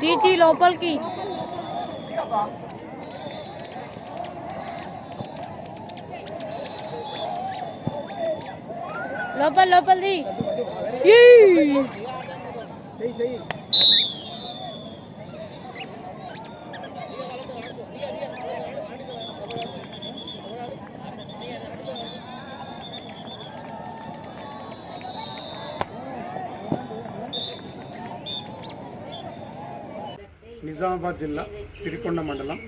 दी थी लोपल की। लोपल लोपल दी। सही सही నిజామాబాద్ జిల్లా సిరికొండ మండలం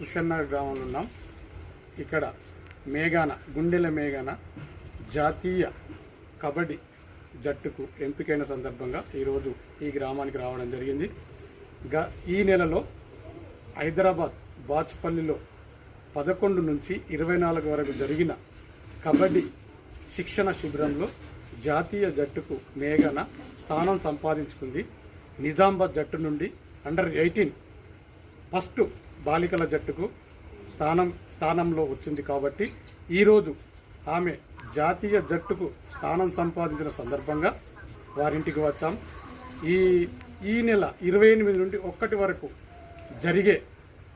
హుషన్నగర్ గ్రామంలో ఉన్నాం. ఇక్కడ మేఘాన గుండెల మేఘాన జాతీయ కబడ్డీ జట్టుకు ఎంపికైన సందర్భంగా ఈరోజు ఈ గ్రామానికి రావడం జరిగింది. గ ఈ నెలలో హైదరాబాద్ బాచ్పల్లిలో పదకొండు నుంచి ఇరవై నాలుగు వరకు జరిగిన కబడ్డీ శిక్షణ శిబిరంలో జాతీయ జట్టుకు మేఘన స్థానం సంపాదించుకుంది. నిజామాబాద్ జట్టు నుండి అండర్ ఎయిటీన్ ఫస్ట్ బాలికల జట్టుకు స్థానం స్థానంలో వచ్చింది కాబట్టి ఈరోజు ఆమె జాతీయ జట్టుకు స్థానం సంపాదించిన సందర్భంగా వారింటికి వచ్చాం. ఈ ఈ నెల ఇరవై ఎనిమిది నుండి ఒక్కటి వరకు జరిగే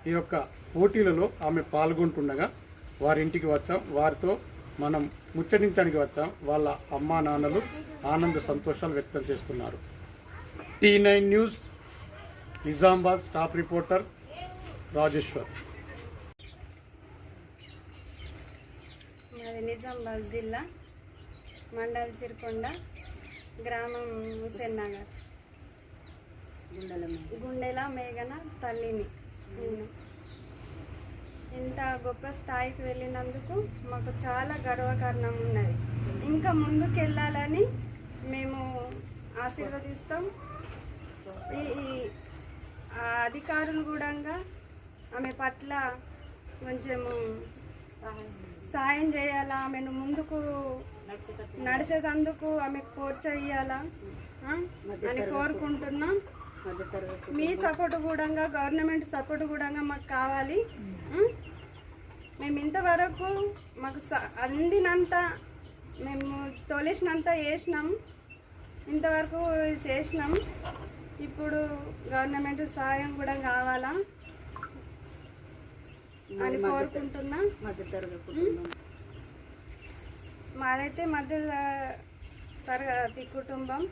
ఈ యొక్క పోటీలలో ఆమె పాల్గొంటుండగా వారింటికి వచ్చాం. వారితో మనం ముచ్చటించడానికి వచ్చాం. వాళ్ళ అమ్మా నాన్నలు ఆనంద సంతోషాలు వ్యక్తం చేస్తున్నారు. T nine news Nizamabad staff reporter Rajeshwar. మాది నిజామాబాద్ జిల్లా మండల్ సిరికొండ గ్రామం హుసేన్ నగర్ గుండెల మేఘన తల్లిని నేను. ఇంత గొప్ప స్థాయికి వెళ్ళినందుకు మాకు చాలా గర్వకారణం ఉన్నది. ఇంకా ముందుకు వెళ్ళాలని మేము ఆశీర్వదిస్తాం. ఈ అధికారులు కూడా ఆమె పట్ల కొంచెము సాయం చేయాలా? ఆమెను ముందుకు నడిచేటందుకు ఆమె ప్రోత్సహించాలా? అని కోరుకుంటున్నాం. మీ సపోర్ట్ కూడా గవర్నమెంట్ సపోర్ట్ కూడా మాకు కావాలి? మేము ఇంతవరకు మాకు అందినంత మేము తొలిసినంత చేసినాం. ఇంతవరకు చేసినాం. ఇప్పుడు గవర్నమెంట్ సహాయం కూడా కావాలా? అని కోరుకుంటున్నా. మాదైతే మధ్య తరగతి కుటుంబం.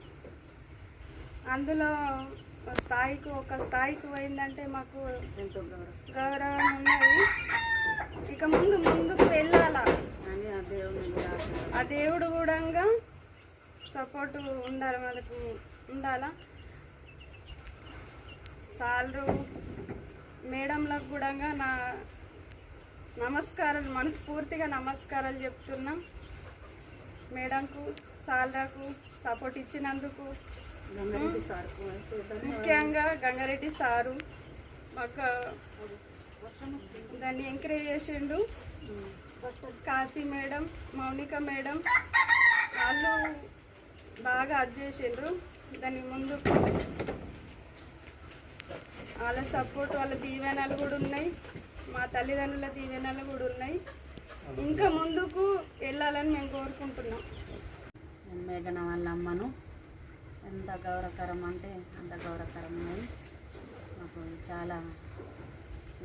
అందులో స్థాయికి ఒక స్థాయికి పోయిందంటే మాకు గౌరవం. ఉన్నది. ఇక ముందు ముందుకు వెళ్ళాలా? ఆ దేవుడు కూడా సపోర్ట్ ఉండాలి మనకు ఉండాలా? సాలరు మేడంలకు కూడా నా నమస్కారాలు మనస్ఫూర్తిగా నమస్కారాలు చెప్తున్నాం. మేడంకు సాలరాకు సపోర్ట్ ఇచ్చినందుకు. ముఖ్యంగా గంగారెడ్డి సారు మాకు దాన్ని ఎంకరేజ్ చేసిండు. కాశీ మేడం మౌనిక మేడం వాళ్ళు బాగా అది చేసిండ్రు. దాని ముందు వాళ్ళ సపోర్ట్ వాళ్ళ దీవెనలు కూడా ఉన్నాయి. మా తల్లిదండ్రుల దీవెనలు కూడా ఉన్నాయి. ఇంకా ముందుకు వెళ్ళాలని మేము కోరుకుంటున్నాం. నేను మేఘన వాళ్ళ అమ్మను. ఎంత గౌరవకరం అంటే అంత గౌరవకరం ఉన్నది. నాకు చాలా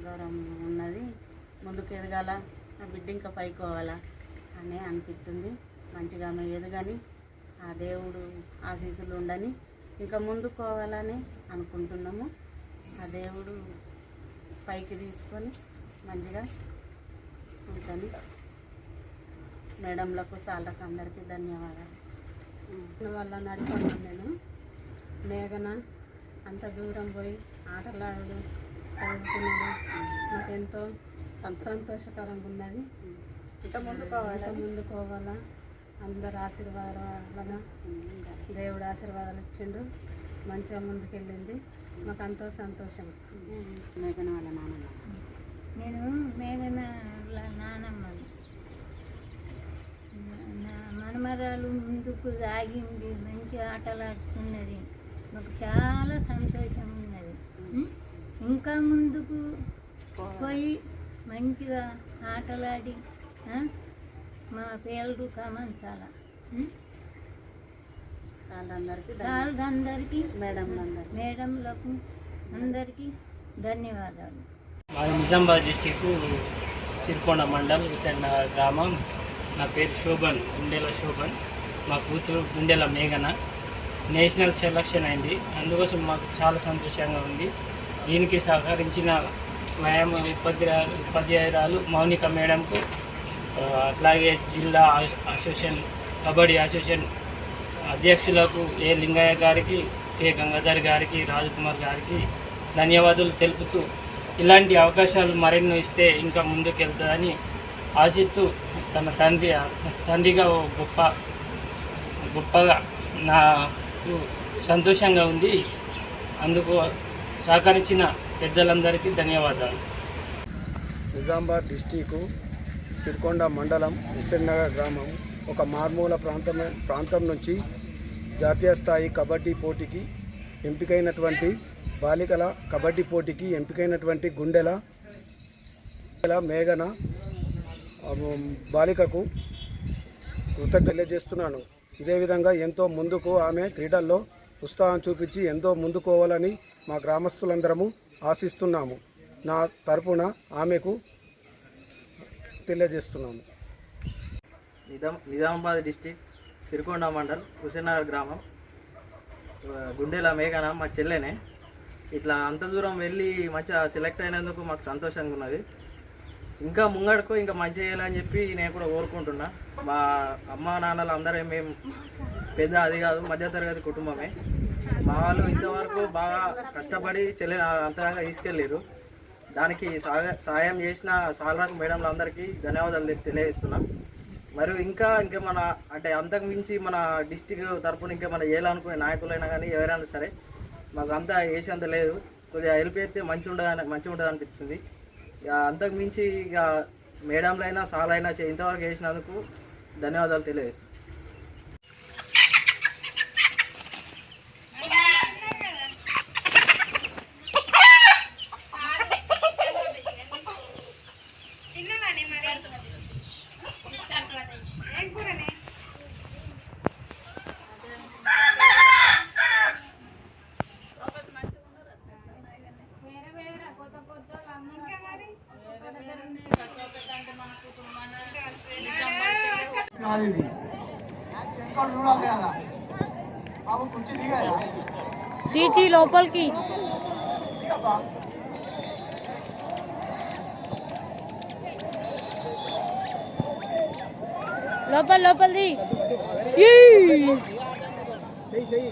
గౌరవం ఉన్నది. ముందుకు ఎదగాల నా బిడ్డ ఇంకా పైకోవాలా అనే అనిపిస్తుంది. మంచిగా ఆమె ఎదగని ఆ దేవుడు ఆశీస్సులు ఉండని ఇంకా ముందుకు పోవాలని అనుకుంటున్నాము. ఆ దేవుడు పైకి తీసుకొని మంచిగా ఉంచని మేడంలకు సార్లకు అందరికీ ధన్యవాదాలు. వల్ల నడిపన్నాను నేను. మేఘన అంత దూరం పోయి ఆటలాడు చదువుకున్నాడు నాకు ఎంతో సం- సంతోషకరంగా ఉన్నది. ఇంకా ముందుకు ఇంకా ముందుకు పోవాలా అందరు ఆశీర్వాదాల దేవుడు ఆశీర్వాదాలు ఇచ్చిండు. మంచిగా ముందుకెళ్ళింది. మాకు ఎంతో సంతోషం. మేఘన వాళ్ళ నాన్నమ్మ నేను మేఘన నానమ్మని నా మనమరాలు ముందుకు సాగింది మంచి ఆటలాడుతున్నది. మాకు చాలా సంతోషం ఉన్నది? ఇంకా ముందుకు పోయి మంచిగా ఆటలాడి? మా పేర్లు కమంచాల. అందరికీ మేడంలకు అందరికీ ధన్యవాదాలు. నిజామాబాద్ డిస్టిక్ సిరికొండ మండల్ హుసేన్ నగర్ గ్రామం. నా పేరు శోభన్ గుండెల శోభన్. మా కూతురు గుండెల మేఘన. నేషనల్ సెలక్షన్ అయింది. అందుకోసం మాకు చాలా సంతోషంగా ఉంది. దీనికి సహకరించిన వ్యాయామ ఉపాధ్యాయ ఉపాధ్యాయురాలు మౌనిక మేడంకు అట్లాగే జిల్లా అసోసియేషన్ కబడ్డీ అసోసియేషన్ అధ్యక్షులకు ఏ లింగయ్య గారికి కె. గంగాధర్ గారికి రాజకుమార్ గారికి ధన్యవాదాలు తెలుపుతూ ఇలాంటి అవకాశాలు మరెన్నో ఇస్తే ఇంకా ముందుకు వెళ్తుందని ఆశిస్తూ తన తండ్రి తండ్రిగా ఓ గొప్ప గొప్పగా నాకు సంతోషంగా ఉంది. అందుకు సహకరించిన పెద్దలందరికీ ధన్యవాదాలు. నిజామాబాద్ డిస్టికు సిరికొండ మండలం విశ్వనగర్ గ్రామం ఒక మారుమూల ప్రాంతం ప్రాంతం నుంచి జాతీయ స్థాయి కబడ్డీ పోటీకి ఎంపికైనటువంటి బాలికల కబడ్డీ పోటీకి ఎంపికైనటువంటి గుండెల మేఘన బాలికకు కృతజ్ఞత చేస్తున్నాను ఇదే విధంగా ఎంతో ముందుకు ఆమె క్రీడల్లో ఉత్సాహం చూపించి ఎంతో ముందుకోవాలని మా గ్రామస్తులందరము ఆశిస్తున్నాము. నా తరపున ఆమెకు తెలియజేస్తున్నాము. నిజాం నిజామాబాద్ డిస్టిక్ సిరికొండ మండల్ హుసేనగర్ గ్రామం. గుండెల మేఘన మా చెల్లెనే. ఇట్లా అంత దూరం వెళ్ళి మంచిగా సెలెక్ట్ అయినందుకు మాకు సంతోషంగా ఉన్నది. ఇంకా ముంగడుకో ఇంకా మంచి చేయాలని చెప్పి నేను కూడా కోరుకుంటున్నా. మా అమ్మ నాన్నలు అందరూ మేము పెద్ద అది కాదు మధ్యతరగతి కుటుంబమే. మా వాళ్ళు ఇంతవరకు బాగా కష్టపడి చెల్లె అంతదాకా తీసుకెళ్ళారు దానికి సాగ సాయం చేసిన సాలరాకు మేడంలు అందరికీ ధన్యవాదాలు తెలియజేస్తున్నా తెలియజేస్తున్నాం. మరియు ఇంకా ఇంకా మన అంటే అంతకు మించి మన డిస్టిక్ తరఫున ఇంకా మన చేయాలనుకునే నాయకులైనా కానీ ఎవరైనా సరే మాకు అంతా వేసేంత లేదు. కొద్దిగా హెల్ప్ చేస్తే మంచి ఉండదని మంచి ఉంటుంది అనిపిస్తుంది ఇక అంతకుమించి ఇక మేడంలైనా సార్లైనా చే- ఇంతవరకు వేసినందుకు ధన్యవాదాలు निकाल दी था। कुछ नहीं गया थी थी लोकल की। लोपल लोपल दी। सही सही।